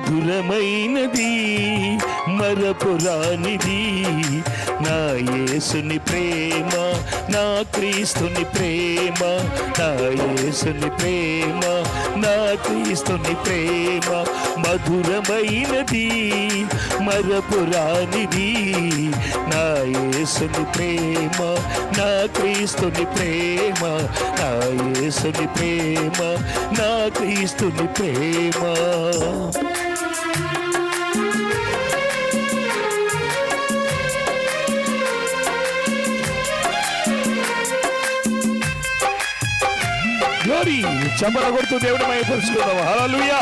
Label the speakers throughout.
Speaker 1: మధురమైనది మరపురానిది నా యేసుని ప్రేమ నా క్రీస్తుని ప్రేమ నా యేసుని ప్రేమ నా క్రీస్తుని ప్రేమ మధురమైనది మరపురానిది. నా యేసుని ప్రేమ నా క్రీస్తుని ప్రేమ నా యేసుని ప్రేమ నా క్రీస్తుని ప్రేమ. గ్లోరీ చంపల కొడుతూ దేవుని మయపరుచుకుందాం హల్లెలూయా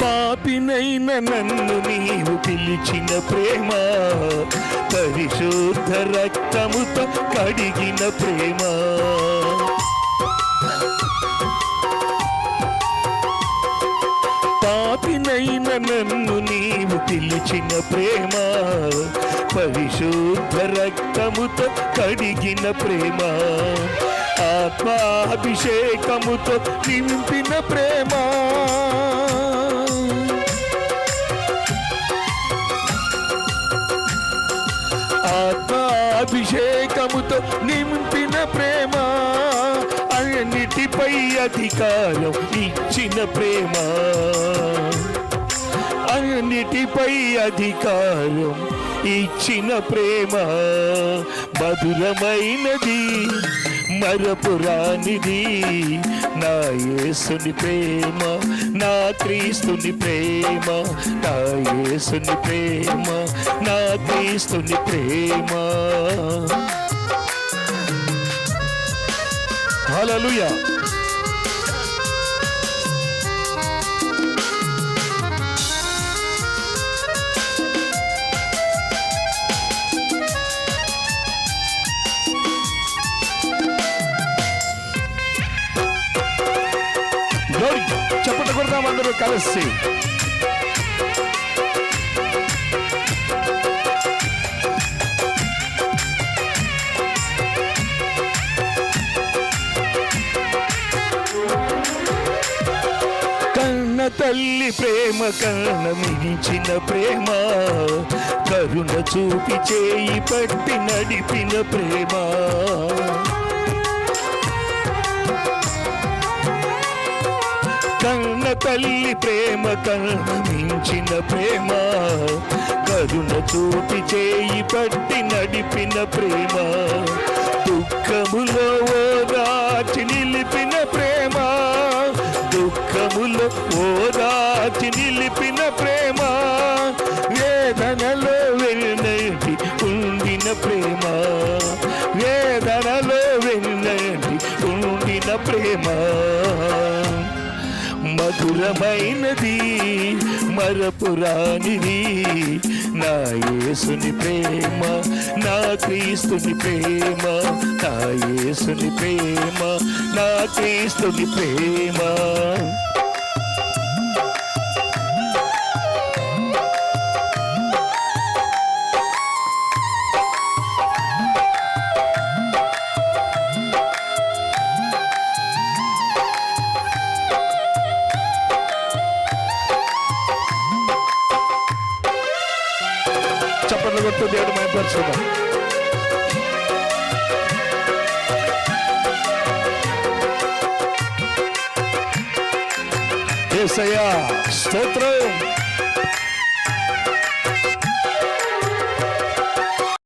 Speaker 1: పాపినైన నన్ను నీవు పిలిచిన ప్రేమ పరిశుద్ధ రక్తముతో కడిగిన ప్రేమ. పిలిచిన ప్రేమ పరిశుద్ధ రక్తముతో కడిగిన ప్రేమ ఆత్మాభిషేకముతో నింపిన ప్రేమ. ఆత్మాభిషేకముతో నింపిన ప్రేమ అన్నిటిపై అధికారం ఇచ్చిన ప్రేమ. అన్నిటిపై అధికారం ఇచ్చిన ప్రేమ మధురమైనది. మరపురానిది నా యేసుని ప్రేమ నా క్రీస్తుని ప్రేమ నా యేసుని ప్రేమ నా క్రీస్తుని ప్రేమ. హలలుయా చెప్పట కొడదాం అందరూ కలిసి. తల్లి ప్రేమ కన్న మించిన ప్రేమ కరుణ చూపి చేయి పట్టి నడిపిన ప్రేమ. తల్లి ప్రేమ కన్న మించిన ప్రేమ కరుణ చూపి చేయి పట్టి నడిపిన ప్రేమ దుఃఖములో ఓదాచి నిలిపిన ప్రేమ దుఃఖములో ఓదాచి నిలిపిన ప్రేమ వేదనలో వెళ్ళి ఉండిన ప్రేమ. మధురమైనది మరపురానిది. నా యేసుని ప్రేమ నా క్రీస్తుని ప్రేమ నా యేసుని ప్రేమ నా క్రీస్తుని ప్రేమ. చప్పట్లు కొట్టు దేవుడు మైపరుచుకుందాం ఏసయ్యా స్తోత్రం.